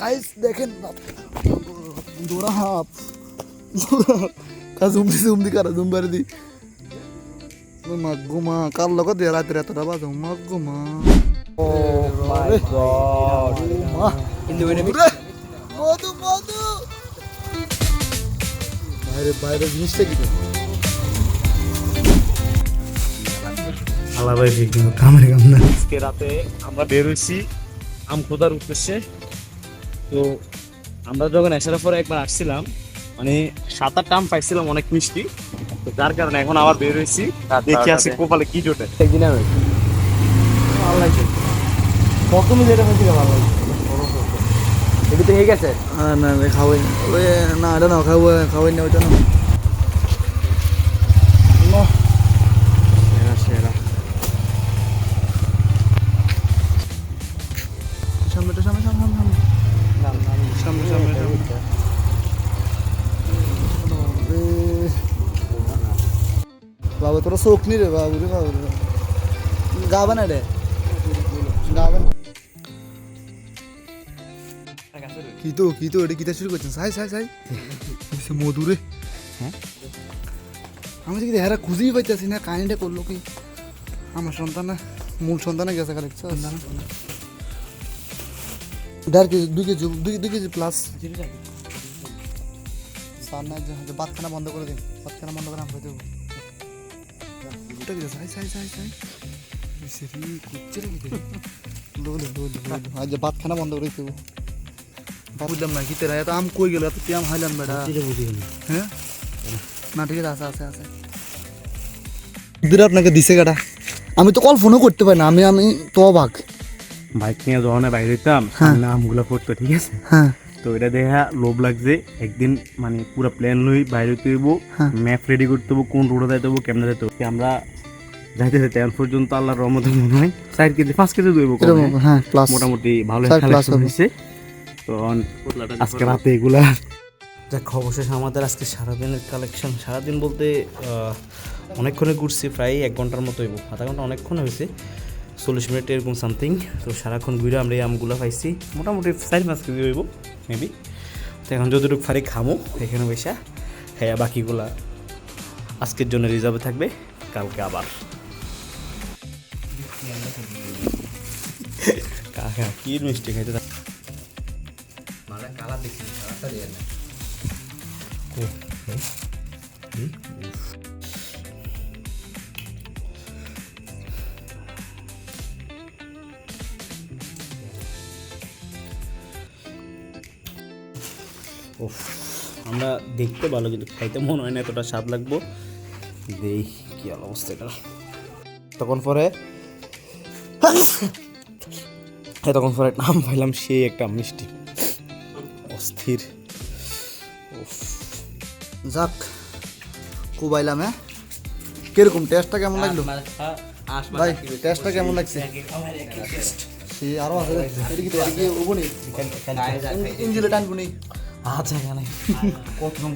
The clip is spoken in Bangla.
গাইস দেখেন দৌড়া হাফ। কা জুম দি জুম দি কারা জুম বারে দি? মাগো মা কার লগত দিয়ে রাত্রে এতটা বাজো? মাগো মা ও মাই গড। মধু মধু বাইরে বাইরে জিনিসটা কি ঠিক কিন্তু কামের কাম না আজকে রাতে আমরা বের হয়েছি আম খোদার উদ্দেশ্যে। তো আমরা যখন আসার পরে একবার আসছিলাম মানে সাত আট টাম পাইছিলাম অনেক মিষ্টি। তো যার কারণে এখন আবার বের হয়েছি। দেখি আছে কপালে কি জোটে। একদিন আমি। ভালো লাগছে। প্রথমে যেটা হয়েছিল ভালো লাগছে। এগুলো তো হয়ে গেছে না খাওয়াই না। এটা না খাওয়াই খাওয়াই না ওইটা না না। বাবা তোরা চোখ নি রে বাবু রে বাবু রে গাবে না রে। গাবে কি তো কি তো এটা কিতা শুরু করছেন? সাই সাই সাই। সে মধুরে হ্যাঁ? আমি দেখি হেরা খুঁজেই পাইতেছি না কাহিনীটা করল কি? আমার সন্তান মূল সন্তানে গেছে কালে সন্তান? দেড় কেজি দুই কেজি দুই দুই কেজি প্লাস স্যার না যে যে বাতখানা বন্ধ করে দিন বাতখানা বন্ধ করে আমরা দেবো ওটা কি সাই সাই সাই সাই সেরি কুচ্ছে রে কি লোলে লোলে লোলে আজ বাতখানা বন্ধ করে দেবো বুঝলাম না কি তেরা এত আম কই গেল? এত তুই আম হাইলাম বেটা হ্যাঁ? না ঠিক আছে আছে আছে আছে। দিলে আপনাকে দিছে গাটা আমি তো কল্পনাও করতে পারি না আমি আমি তো অবাক। বাইক নিয়ে যখন বাইরে হইতাম সামনে আমগুলো পড়তো ঠিক আছে? হ্যাঁ। তো এটা দেখা লোভ লাগছে। একদিন মানে পুরো প্ল্যান লই বাইরে হইতে হইব হ্যাঁ। ম্যাপ রেডি করতে হব কোন রোডে যাইতে হব কেমনে যাইতে হব আমরা যাইতে যাইতে এখন পর্যন্ত আল্লাহর রহমতে মনে হয় চার কেজি পাঁচ কেজি দইব হ্যাঁ মোটামুটি ভালো কালেকশন হয়েছে। তো আজকে রাতে এগুলা। যাক অবশেষে আমাদের আজকে সারাদিনের কালেকশন সারাদিন বলতে আহ, অনেকক্ষণে ঘুরছি প্রায় এক ঘণ্টার মতো হইব আধা ঘণ্টা অনেকক্ষণ হয়েছে। চল্লিশ মিনিট এরকম সামথিং তো সারাক্ষণ ঘুরে আমরা এই আমগুলো পাইছি। মোটামুটি চার পাঁচ কেজি হইব মেবি তো এখন যতটুকু ফারি খামো এখানে বৈশা হ্যাঁ বাকিগুলা আজকের জন্য রিজার্ভে থাকবে কালকে আবার। কাকা কি মিষ্টি খাইতে থাক- মানে উফ আমরা দেখতে ভালো কিন্তু খাইতে মনে হয় না এতটা স্বাদ লাগবো। দেই কি অবস্থা এটা। তখন পরে হ্যাঁ তখন পরে নাম পাইলাম সেই একটা মিষ্টি। অস্থির। যাক কুবাইলাম হ্যাঁ? কীরকম টেস্টটা কেমন লাগল? ভাই টেস্টটা কেমন লাগছে? সে আরও আছে। এটা কি ইঞ্জিলে টানবো নি আচ্ছা এখানে কত রকম